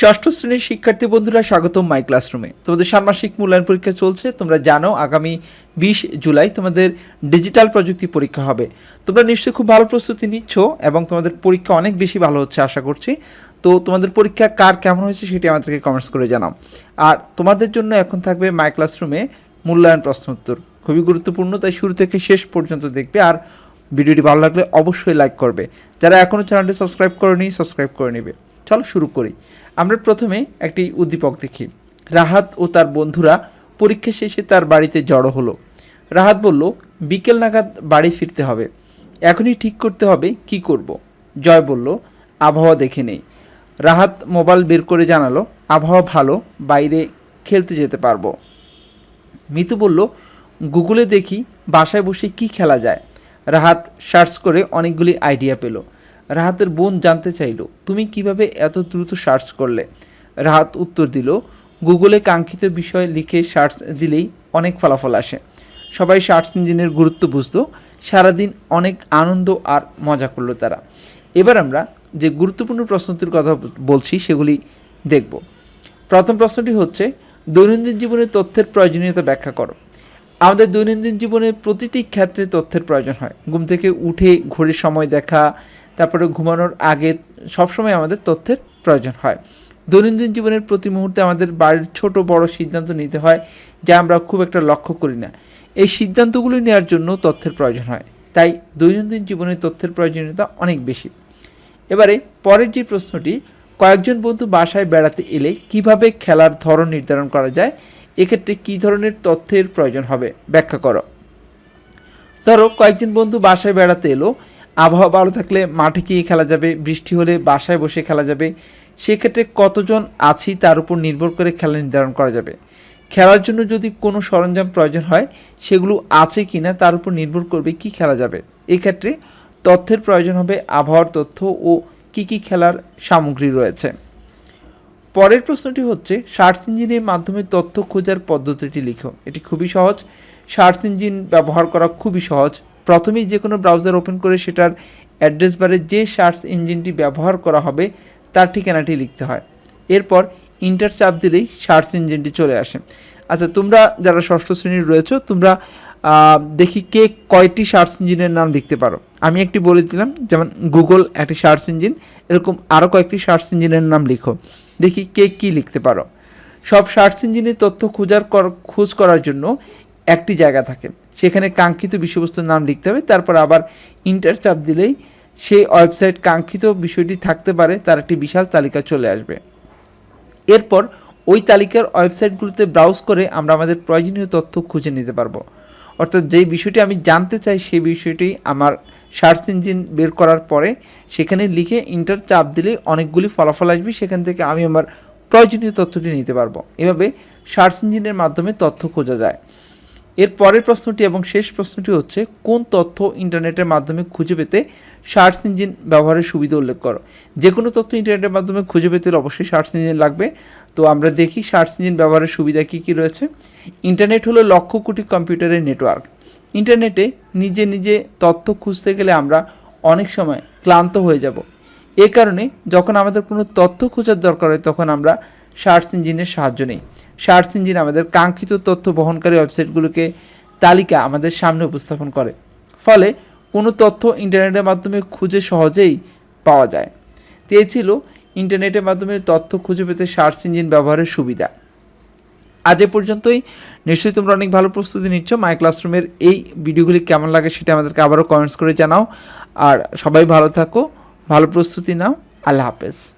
ষষ্ঠ শ্রেণির শিক্ষার্থী বন্ধুরা, স্বাগতম মাই ক্লাসরুমে তোমাদের ষান্মাসিক মূল্যায়ন পরীক্ষা চলছে, তোমরা জানো আগামী বিশ জুলাই তোমাদের ডিজিটাল প্রযুক্তি পরীক্ষা হবে। তোমরা নিশ্চয়ই খুব ভালো প্রস্তুতি নিচ্ছ এবং তোমাদের পরীক্ষা অনেক বেশি ভালো হচ্ছে, আশা করছি। তো তোমাদের পরীক্ষা কার কেমন হয়েছে সেটি আমাদেরকে কমেন্টস করে জানাও। আর তোমাদের জন্য এখন থাকবে মাই ক্লাসরুমে মূল্যায়ন প্রশ্ন উত্তর। খুবই গুরুত্বপূর্ণ, তাই শুরু থেকে শেষ পর্যন্ত দেখবে। আর ভিডিওটি ভালো লাগলে অবশ্যই লাইক করবে। যারা এখনও চ্যানেলটি সাবস্ক্রাইব করেনি সাবস্ক্রাইব করে নেবে। চলো শুরু করি। আমরা প্রথমে একটি উদ্দীপক দেখি। রাহাত ও তার বন্ধুরা পরীক্ষা শেষে তার বাড়িতে জড়ো হলো। রাহাত বলল, বিকেল নাগাদ বাড়ি ফিরতে হবে। এখনই ঠিক করতে হবে কি করব। জয় বলল, আবহাওয়া দেখে নেই। রাহাত মোবাইল বের করে জানালো, আবহাওয়া ভালো, বাইরে খেলতে যেতে পারব। মিতু বলল, গুগলে দেখি বাসায় বসে কি খেলা যায়? রাহাত সার্চ করে অনেকগুলি আইডিয়া পেল। রাহাতের বোন জানতে চাইল, তুমি কীভাবে এত দ্রুত সার্চ করলে? রাহাত উত্তর দিল, গুগলে কাঙ্ক্ষিত বিষয় লিখে সার্চ দিলেই অনেক ফলাফল আসে। সবাই সার্চ ইঞ্জিনের গুরুত্ব বুঝতো, সারাদিন অনেক আনন্দ আর মজা করল তারা। এবার আমরা যে গুরুত্বপূর্ণ প্রশ্নটির কথা বলছি সেগুলি দেখব। প্রথম প্রশ্নটি হচ্ছে, দৈনন্দিন জীবনে তথ্যের প্রয়োজনীয়তা ব্যাখ্যা করো। আমাদের দৈনন্দিন জীবনে প্রতিটি ক্ষেত্রে তথ্যের প্রয়োজন হয়। ঘুম থেকে উঠে ঘড়ির সময় দেখা তারপরে ঘুমানোর আগে সবসময় আমাদের তথ্যের প্রয়োজন হয়। দৈনন্দিন জীবনের প্রতি মুহূর্তে আমাদের বাড়ির ছোট বড় সিদ্ধান্ত নিতে হয়, যা আমরা খুব একটা লক্ষ্য করি না। এই সিদ্ধান্তগুলি নেওয়ার জন্য তথ্যের প্রয়োজন হয়, তাই দৈনন্দিন জীবনে তথ্যের প্রয়োজনীয়তা অনেক বেশি। এবারে পরের যে প্রশ্নটি, কয়েকজন বন্ধু বাসায় বেড়াতে এলে কীভাবে খেলার ধরন নির্ধারণ করা যায়? এক্ষেত্রে কী ধরনের তথ্যের প্রয়োজন হবে? ব্যাখ্যা করো। ধরো, কয়েকজন বন্ধু বাসায় বেড়াতে এলো আবহাওয়া ভালো থাকলে মাঠে গিয়ে খেলা যাবে, বৃষ্টি হলে বাসায় বসে খেলা যাবে, সেক্ষেত্রে কতজন আছি তার উপর নির্ভর করে খেলা নির্ধারণ করা যাবে। খেলার জন্য যদি কোনো সরঞ্জাম প্রয়োজন হয়, সেগুলো আছে কি না তার উপর নির্ভর করবে কি খেলা যাবে। এক্ষেত্রে তথ্যের প্রয়োজন হবে আবহাওয়ার তথ্য ও কি কি খেলার সামগ্রী রয়েছে। পরের প্রশ্নটি হচ্ছে, সার্চ ইঞ্জিনের মাধ্যমে তথ্য খোঁজার পদ্ধতিটি লিখো। এটি খুবই সহজ। সার্চ ইঞ্জিন ব্যবহার করা খুবই সহজ। প্রথমেই যে কোনো ব্রাউজার ওপেন করে সেটার অ্যাড্রেস বারে যে সার্চ ইঞ্জিনটি ব্যবহার করা হবে, তার ঠিকানাটি লিখতে হয়। এরপর ইন্টার চাপ দিলেই সার্চ ইঞ্জিনটি চলে আসে। আচ্ছা তোমরা যারা ষষ্ঠ শ্রেণির রয়েছো, তোমরা দেখি কে কয়টি সার্চ ইঞ্জিনের নাম লিখতে পারো। আমি একটি বলে দিলাম, যেমন গুগল একটি সার্চ ইঞ্জিন এরকম আরও কয়েকটি সার্চ ইঞ্জিনের নাম লিখো। দেখি কে কী লিখতে পারো। সব সার্চ ইঞ্জিনে তথ্য খোঁজার কর- খোঁজ করার জন্য একটি জায়গা থাকে। সেখানে কাঙ্ক্ষিত বিষয়বস্তুর নাম লিখতে হবে, তারপর আবার ইন্টার চাপ দিলেই সেই ওয়েবসাইট কাঙ্ক্ষিত বিষয়টি থাকতে পারে, তার একটি বিশাল তালিকা চলে আসবে। এরপর ওই তালিকার ওয়েবসাইটগুলোতে ব্রাউজ করে আমরা আমাদের প্রয়োজনীয় তথ্য খুঁজে নিতে পারব। অর্থাৎ যেই বিষয়টি আমি জানতে চাই, সেই বিষয়টি আমার সার্চ ইঞ্জিন বের করার পরে সেখানে লিখে ইন্টার চাপ দিলে অনেকগুলি ফলাফল আসবে, সেখান থেকে আমি আমার প্রয়োজনীয় তথ্যটি নিতে পারব। এভাবে সার্চ ইঞ্জিনের মাধ্যমে তথ্য খোঁজা যায়। এর পরের প্রশ্নটি এবং শেষ প্রশ্নটি হচ্ছে, কোন তথ্য ইন্টারনেটের মাধ্যমে খুঁজে পেতে সার্চ ইঞ্জিন ব্যবহারের সুবিধা উল্লেখ করো? যে কোনো তথ্য ইন্টারনেটের মাধ্যমে খুঁজে পেতে অবশ্যই সার্চ ইঞ্জিন লাগবে। তো আমরা দেখি সার্চ ইঞ্জিন ব্যবহারের সুবিধা কী কী রয়েছে। ইন্টারনেট হলো লক্ষ কোটি কম্পিউটারের নেটওয়ার্ক। ইন্টারনেটে নিজে নিজে তথ্য খুঁজতে গেলে আমরা অনেক সময় ক্লান্ত হয়ে যাব। এ কারণে যখন আমাদের কোনো তথ্য খোঁজার দরকার হয়, তখন আমরা সার্চ ইঞ্জিনের সাহায্য নেই। সার্চ ইঞ্জিন আমাদের কাঙ্ক্ষিত তথ্য বহনকারী ওয়েবসাইটগুলোকে তালিকা আমাদের সামনে উপস্থাপন করে। ফলে কোনো তথ্য ইন্টারনেটের মাধ্যমে খুঁজে সহজেই পাওয়া যায়। তো ছিল ইন্টারনেটের মাধ্যমে তথ্য খুঁজে পেতে সার্চ ইঞ্জিন ব্যবহারের সুবিধা। আজ এ পর্যন্তই। নিশ্চয়ই তোমরা অনেক ভালো প্রস্তুতি নিচ্ছ। মাই ক্লাসরুমের এই ভিডিওগুলি কেমন লাগে সেটা আমাদেরকে আবারও কমেন্টস করে জানাও। আর সবাই ভালো থাকো, ভালো প্রস্তুতি নাও। আল্লাহ হাফেজ।